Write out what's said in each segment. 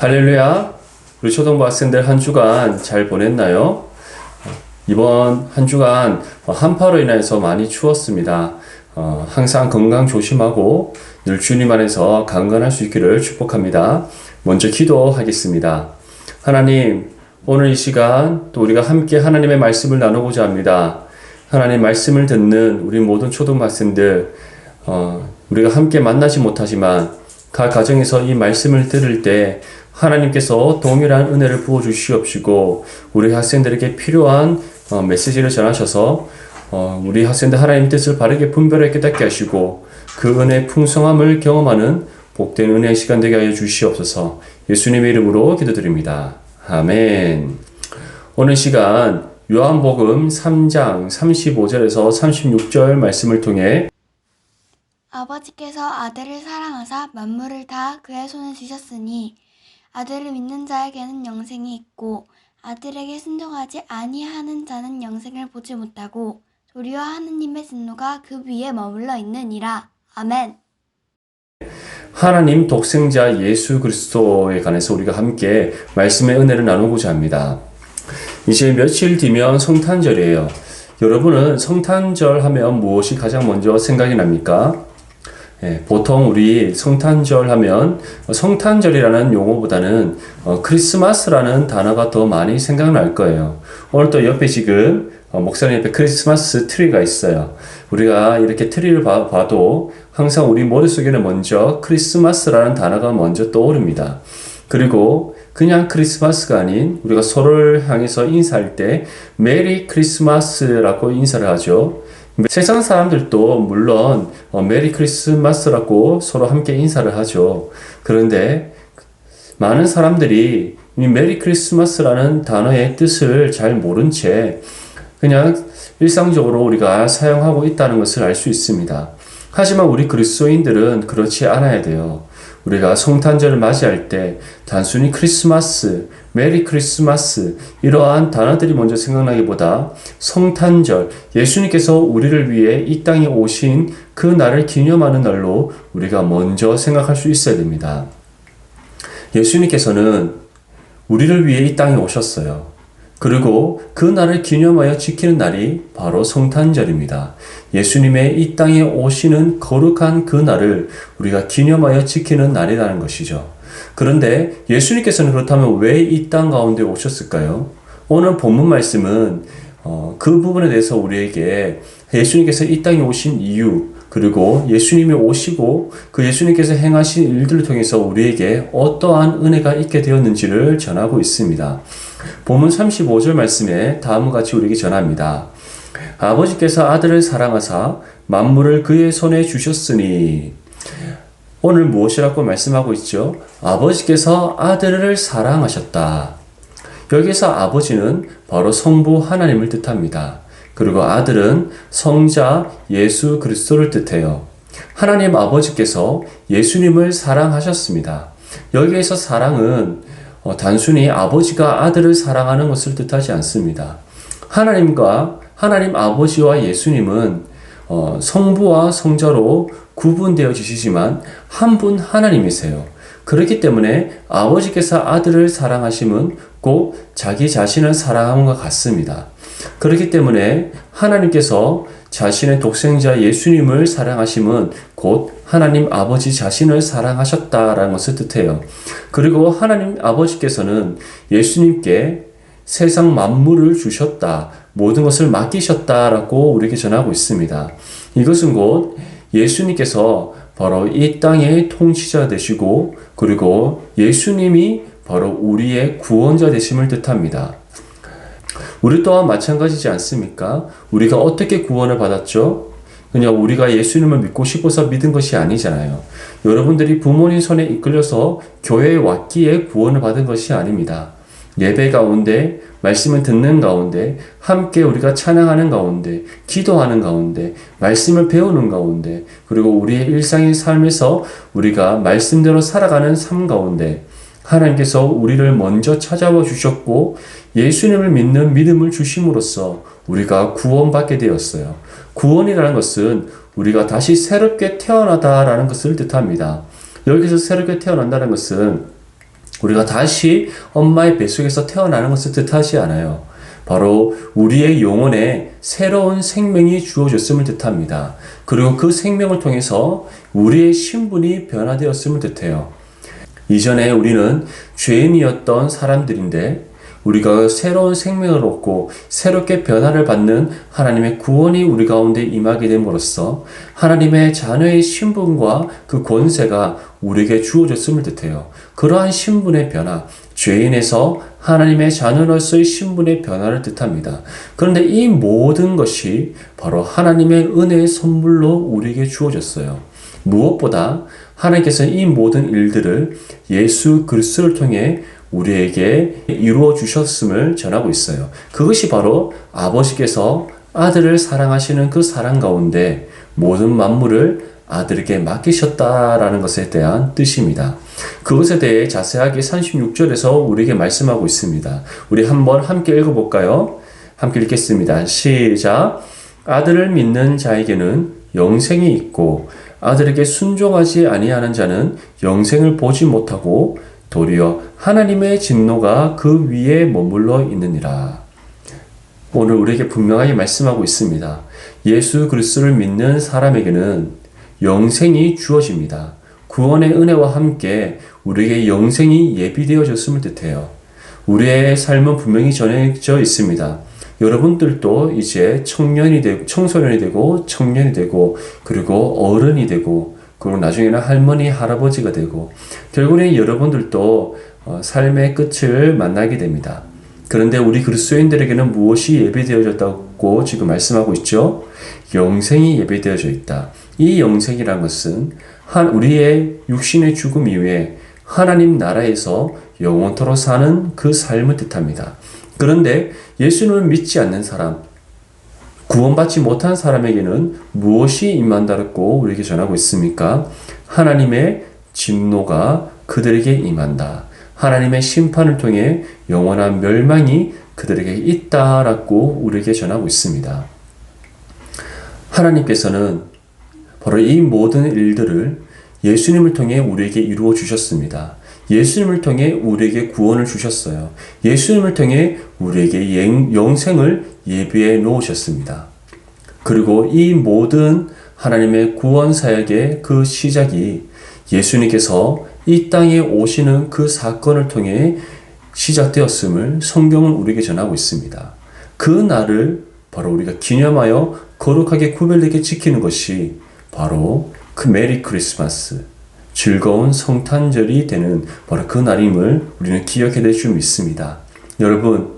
할렐루야. 우리 초등부 학생들 한 주간 잘 보냈나요? 이번 한 주간 한파로 인해서 많이 추웠습니다. 어, 항상 건강 조심하고 늘 주님 안에서 강건할 수 있기를 축복합니다. 먼저 기도하겠습니다. 하나님, 오늘 이 시간 또 우리가 함께 하나님의 말씀을 나누고자 합니다. 하나님 말씀을 듣는 우리 모든 초등학생들, 어, 우리가 함께 만나지 못하지만 각 가정에서 이 말씀을 들을 때 하나님께서 동일한 은혜를 부어 주시옵시고 우리 학생들에게 필요한 어, 메시지를 전하셔서 어, 우리 학생들 하나님 뜻을 바르게 분별하게 깨닫게 하시고 그 은혜의 풍성함을 경험하는 복된 은혜의 시간 되게 하여 주시옵소서 예수님의 이름으로 기도드립니다. 아멘. 오늘 시간 요한복음 3장 35절에서 36절 말씀을 통해 아버지께서 아들을 사랑하사 만물을 다 그의 손에 주셨으니 아들을 믿는 자에게는 영생이 있고 아들에게 순종하지 아니하는 자는 영생을 보지 못하고 도리어 하느님의 진노가 그 위에 머물러 있느니라. 아멘. 하나님 독생자 예수 그리스도에 관해서 우리가 함께 말씀의 은혜를 나누고자 합니다. 이제 며칠 뒤면 성탄절이에요. 여러분은 성탄절 하면 무엇이 가장 먼저 생각이 납니까? 예, 보통 우리 성탄절 하면 성탄절이라는 용어보다는 어, 크리스마스라는 단어가 더 많이 생각날 거예요. 오늘 또 옆에 지금 어, 목사님 옆에 크리스마스 트리가 있어요. 우리가 이렇게 트리를 봐, 봐도 항상 우리 머릿속에는 먼저 크리스마스라는 단어가 먼저 떠오릅니다. 그리고 그냥 크리스마스가 아닌 우리가 서로를 향해서 인사할 때 메리 크리스마스라고 인사를 하죠. 세상 사람들도 물론 어, 메리 크리스마스라고 서로 함께 인사를 하죠. 그런데 많은 사람들이 이 메리 크리스마스라는 단어의 뜻을 잘 모른 채 그냥 일상적으로 우리가 사용하고 있다는 것을 알 수 있습니다. 하지만 우리 그리스도인들은 그렇지 않아야 돼요. 우리가 성탄절을 맞이할 때 단순히 크리스마스, 메리 크리스마스 이러한 단어들이 먼저 생각나기보다 성탄절, 예수님께서 우리를 위해 이 땅에 오신 그 날을 기념하는 날로 우리가 먼저 생각할 수 있어야 됩니다. 예수님께서는 우리를 위해 이 땅에 오셨어요. 그리고 그 날을 기념하여 지키는 날이 바로 성탄절입니다. 예수님의 이 땅에 오시는 거룩한 그 날을 우리가 기념하여 지키는 날이라는 것이죠. 그런데 예수님께서는 그렇다면 왜 이 땅 가운데 오셨을까요? 오늘 본문 말씀은 어, 그 부분에 대해서 우리에게 예수님께서 이 땅에 오신 이유, 그리고 예수님이 오시고 그 예수님께서 행하신 일들을 통해서 우리에게 어떠한 은혜가 있게 되었는지를 전하고 있습니다. 본문 35절 말씀에 다음과 같이 우리에게 전합니다. 아버지께서 아들을 사랑하사 만물을 그의 손에 주셨으니 오늘 무엇이라고 말씀하고 있죠? 아버지께서 아들을 사랑하셨다. 여기서 아버지는 바로 성부 하나님을 뜻합니다. 그리고 아들은 성자 예수 그리스도를 뜻해요. 하나님 아버지께서 예수님을 사랑하셨습니다. 여기에서 사랑은 어, 단순히 아버지가 아들을 사랑하는 것을 뜻하지 않습니다. 하나님과 하나님 아버지와 예수님은 어, 성부와 성자로 구분되어 지시지만 한 분 하나님이세요. 그렇기 때문에 아버지께서 아들을 사랑하심은 꼭 자기 자신을 사랑함과 같습니다. 그렇기 때문에 하나님께서 자신의 독생자 예수님을 사랑하심은 곧 하나님 아버지 자신을 사랑하셨다라는 것을 뜻해요. 그리고 하나님 아버지께서는 예수님께 세상 만물을 주셨다. 모든 것을 맡기셨다라고 우리에게 전하고 있습니다. 이것은 곧 예수님께서 바로 이 땅의 통치자 되시고 그리고 예수님이 바로 우리의 구원자 되심을 뜻합니다. 우리 또한 마찬가지지 않습니까? 우리가 어떻게 구원을 받았죠? 그냥 우리가 예수님을 믿고 싶어서 믿은 것이 아니잖아요. 여러분들이 부모님 손에 이끌려서 교회에 왔기에 구원을 받은 것이 아닙니다. 예배 가운데, 말씀을 듣는 가운데, 함께 우리가 찬양하는 가운데, 기도하는 가운데, 말씀을 배우는 가운데, 그리고 우리의 일상의 삶에서 우리가 말씀대로 살아가는 삶 가운데, 하나님께서 우리를 먼저 찾아와 주셨고 예수님을 믿는 믿음을 주심으로써 우리가 구원받게 되었어요. 구원이라는 것은 우리가 다시 새롭게 태어나다라는 것을 뜻합니다. 여기서 새롭게 태어난다는 것은 우리가 다시 엄마의 뱃속에서 태어나는 것을 뜻하지 않아요. 바로 우리의 영혼에 새로운 생명이 주어졌음을 뜻합니다. 그리고 그 생명을 통해서 우리의 신분이 변화되었음을 뜻해요. 이전에 우리는 죄인이었던 사람들인데 우리가 새로운 생명을 얻고 새롭게 변화를 받는 하나님의 구원이 우리 가운데 임하게 됨으로써 하나님의 자녀의 신분과 그 권세가 우리에게 주어졌음을 뜻해요. 그러한 신분의 변화, 죄인에서 하나님의 자녀로서의 신분의 변화를 뜻합니다. 그런데 이 모든 것이 바로 하나님의 은혜의 선물로 우리에게 주어졌어요. 무엇보다 하나님께서 이 모든 일들을 예수 그리스도를 통해 우리에게 이루어 주셨음을 전하고 있어요. 그것이 바로 아버지께서 아들을 사랑하시는 그 사랑 가운데 모든 만물을 아들에게 맡기셨다라는 것에 대한 뜻입니다. 그것에 대해 자세하게 36절에서 우리에게 말씀하고 있습니다. 우리 한번 함께 읽어볼까요? 함께 읽겠습니다. 시작. 아들을 믿는 자에게는 영생이 있고 아들에게 순종하지 아니하는 자는 영생을 보지 못하고 도리어 하나님의 진노가 그 위에 머물러 있느니라. 오늘 우리에게 분명하게 말씀하고 있습니다. 예수 그리스도를 믿는 사람에게는 영생이 주어집니다. 구원의 은혜와 함께 우리에게 영생이 예비되어졌음을 뜻해요. 우리의 삶은 분명히 정해져 있습니다. 여러분들도 이제 청년이 되고 청소년이 되고 청년이 되고 그리고 어른이 되고 그리고 나중에는 할머니 할아버지가 되고 결국에는 여러분들도 어, 삶의 끝을 만나게 됩니다. 그런데 우리 그리스도인들에게는 무엇이 예배되어졌다고 지금 말씀하고 있죠? 영생이 예배되어져 있다. 이 영생이란 것은 한 우리의 육신의 죽음 이후에 하나님 나라에서 영원토록 사는 그 삶을 뜻합니다. 그런데 예수님을 믿지 않는 사람, 구원받지 못한 사람에게는 무엇이 임한다고 우리에게 전하고 있습니까? 하나님의 진노가 그들에게 임한다. 하나님의 심판을 통해 영원한 멸망이 그들에게 있다라고 우리에게 전하고 있습니다. 하나님께서는 바로 이 모든 일들을 예수님을 통해 우리에게 이루어 주셨습니다. 예수님을 통해 우리에게 구원을 주셨어요. 예수님을 통해 우리에게 영생을 예비해 놓으셨습니다. 그리고 이 모든 하나님의 구원 사역의 그 시작이 예수님께서 이 땅에 오시는 그 사건을 통해 시작되었음을 성경은 우리에게 전하고 있습니다. 그 날을 바로 우리가 기념하여 거룩하게 구별되게 지키는 것이 바로 그 메리 크리스마스, 즐거운 성탄절이 되는 바로 그 날임을 우리는 기억해야 될 줄 믿습니다. 여러분,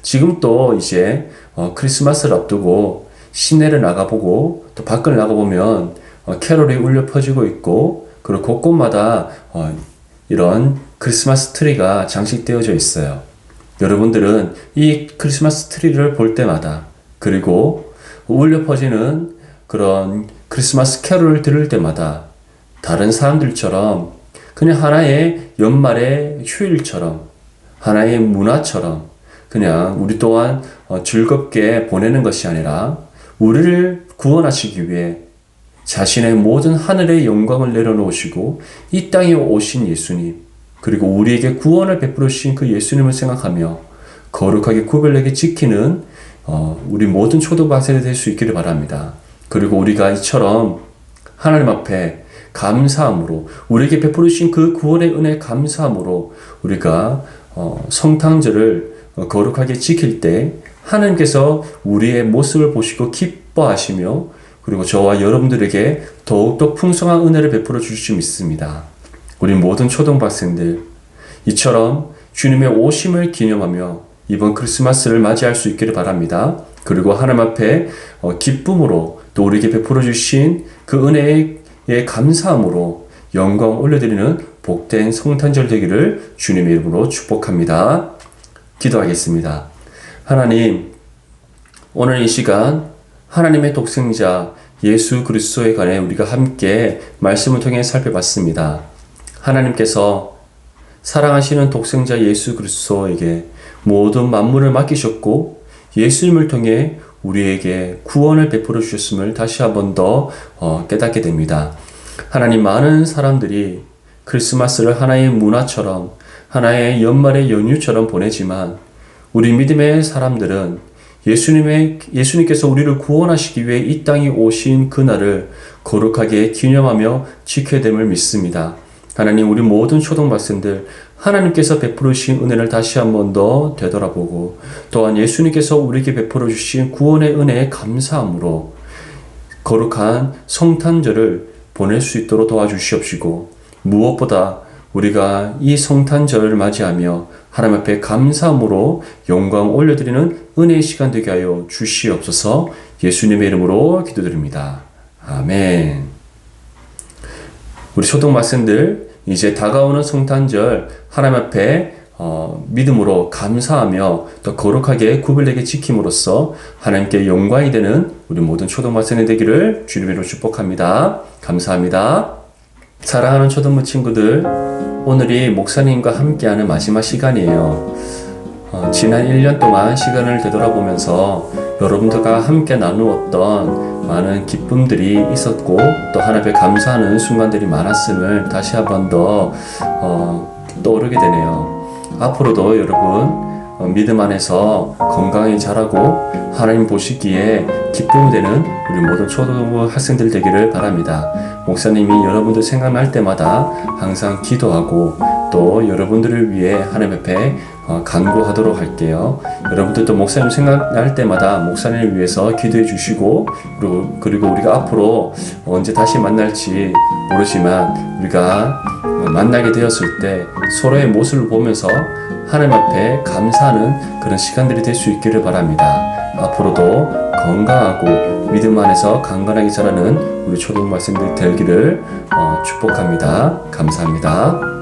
지금 또 이제 어, 크리스마스를 앞두고 시내를 나가보고 또 밖을 나가보면 어, 캐롤이 울려 퍼지고 있고 그리고 곳곳마다 어, 이런 크리스마스 트리가 장식되어져 있어요. 여러분들은 이 크리스마스 트리를 볼 때마다 그리고 울려 퍼지는 그런 크리스마스 캐롤을 들을 때마다 다른 사람들처럼 그냥 하나의 연말의 휴일처럼 하나의 문화처럼 그냥 우리 또한 어, 즐겁게 보내는 것이 아니라 우리를 구원하시기 위해 자신의 모든 하늘의 영광을 내려놓으시고 이 땅에 오신 예수님 그리고 우리에게 구원을 베풀어 주신 그 예수님을 생각하며 거룩하게 구별되게 지키는 어, 우리 모든 초등학생이 될 수 있기를 바랍니다. 그리고 우리가 이처럼 하나님 앞에 감사함으로 우리에게 베풀어 주신 그 구원의 은혜 감사함으로 우리가 어, 성탄절을 어, 거룩하게 지킬 때 하나님께서 우리의 모습을 보시고 기뻐하시며 그리고 저와 여러분들에게 더욱더 풍성한 은혜를 베풀어 주실 줄 믿습니다. 우리 모든 초등학생들 이처럼 주님의 오심을 기념하며 이번 크리스마스를 맞이할 수 있기를 바랍니다. 그리고 하나님 앞에 어, 기쁨으로 또 우리에게 베풀어 주신 그 은혜 에 감사함으로 영광 올려드리는 복된 성탄절 되기를 주님의 이름으로 축복합니다. 기도하겠습니다. 하나님, 오늘 이 시간 하나님의 독생자 예수 그리스도에 관해 우리가 함께 말씀을 통해 살펴봤습니다. 하나님께서 사랑하시는 독생자 예수 그리스도에게 모든 만물을 맡기셨고 예수님을 통해 우리에게 구원을 베풀어 주셨음을 다시 한번 더 어, 깨닫게 됩니다. 하나님 많은 사람들이 크리스마스를 하나의 문화처럼 하나의 연말의 연휴처럼 보내지만 우리 믿음의 사람들은 예수님의 예수님께서 우리를 구원하시기 위해 이 땅에 오신 그날을 거룩하게 기념하며 지켜야 됨을 믿습니다. 하나님 우리 모든 초등 말씀들 하나님께서 베풀어 주신 은혜를 다시 한 번 더 되돌아보고 또한 예수님께서 우리에게 베풀어 주신 구원의 은혜에 감사함으로 거룩한 성탄절을 보낼 수 있도록 도와주시옵시고 무엇보다 우리가 이 성탄절을 맞이하며 하나님 앞에 감사함으로 영광 올려드리는 은혜의 시간 되게 하여 주시옵소서 예수님의 이름으로 기도드립니다. 아멘. 우리 초등 말씀들 이제 다가오는 성탄절 하나님 앞에 어, 믿음으로 감사하며 또 거룩하게 구별되게 지킴으로써 하나님께 영광이 되는 우리 모든 초등 말씀이 되기를 주님으로 축복합니다. 감사합니다. 사랑하는 초등부 친구들, 오늘이 목사님과 함께하는 마지막 시간이에요. 어, 지난 1년 동안 시간을 되돌아보면서 여러분들과 함께 나누었던 많은 기쁨들이 있었고 또 하나님께 감사하는 순간들이 많았음을 다시 한 번 더 어, 떠오르게 되네요. 앞으로도 여러분 어, 믿음 안에서 건강히 자라고 하나님 보시기에 기쁨이 되는 우리 모든 초등부 학생들 되기를 바랍니다. 목사님이 여러분들 생각날 때마다 항상 기도하고 또 여러분들을 위해 하나님 앞에 어, 간구하도록 할게요. 여러분들도 목사님 생각날 때마다 목사님을 위해서 기도해 주시고 그리고, 그리고 우리가 앞으로 언제 다시 만날지 모르지만 우리가 만나게 되었을 때 서로의 모습을 보면서 하나님 앞에 감사하는 그런 시간들이 될 수 있기를 바랍니다. 앞으로도 건강하고 믿음 안에서 강건하게 자라는 우리 초등 말씀들 되기를 어, 축복합니다. 감사합니다.